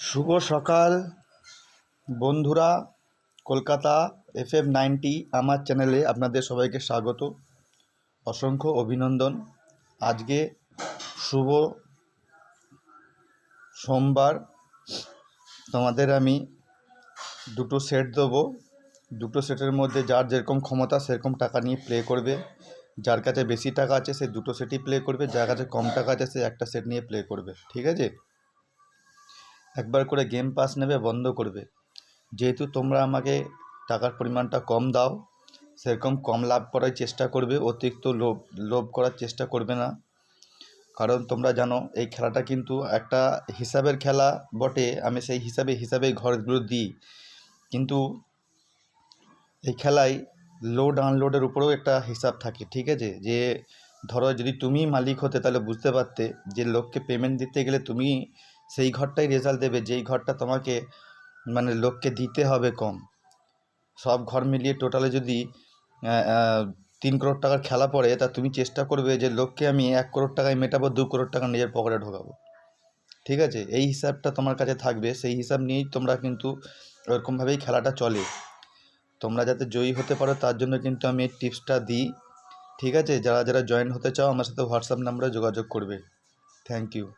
শুভ সকাল। বন্ধুরা, Kolkata F M ninety আমার চ্যানেলে আপনাদের সবাইকে স্বাগত। অসংখ্য অভিনন্দন। আজকে শুভ সোমবার। তোমাদের আমি দুটো সেট দেবো। দুটো সেটের মধ্যে যার যেরকম ক্ষমতা, সেরকম টাকা নিয়ে প্লে করবে। যার কাছে বেশি টাকা আছে, সে দুটো সেটই প্লে করবে। যার কাছে কম টাকা আছে, সে একটা সেট নিয়ে প্লে করবে। ঠিক আছে? একবার করে গেম পাস নেবে, বন্ধ করবে। যেহেতু তোমরা আমাকে টাকার পরিমাণটা কম দাও, সেরকম কম লাভ করার চেষ্টা করবে, অতিরিক্ত লোভ লোভ করার চেষ্টা করবে না। কারণ তোমরা জানো, এই খেলাটা কিন্তু একটা হিসাবের খেলা বটে, আমি সেই হিসাবে, হিসাবেই ঘরগুলো দিই। কিন্তু এই খেলায় লোড আনলোডের উপরেও একটা হিসাব থাকে, ঠিক আছে? যে ধরো যদি তুমি মালিক হতে তাহলে বুঝতে পারতে, যে লোককে পেমেন্ট দিতে গেলে তুমি সেই ঘরটাই রেজাল্ট দেবে। যেই ঘরটা তোমাকে মানে লোককে দিতে হবে কম। সব ঘর মিলিয়ে টোটালে যদি তিন করোড় টাকার খেলা পড়ে, তা তুমি চেষ্টা করবে যে লোককে আমি এক করোড় টাকায় মেটাবো, দু করোড় টাকা নিজের পকেটে ঢোকাবো। ঠিক আছে? এই হিসাবটা তোমার কাছে থাকবে। সেই হিসাব নিয়েই তোমরা কিন্তু ওরকমভাবেই খেলাটা চলে। তোমরা যাতে জয়ী হতে পারো, তার জন্য কিন্তু আমি এই টিপসটা দিই। ঠিক আছে? যারা যারা জয়েন হতে চাও, আমার সাথে হোয়াটসঅ্যাপ নাম্বারে যোগাযোগ করবে। Thank you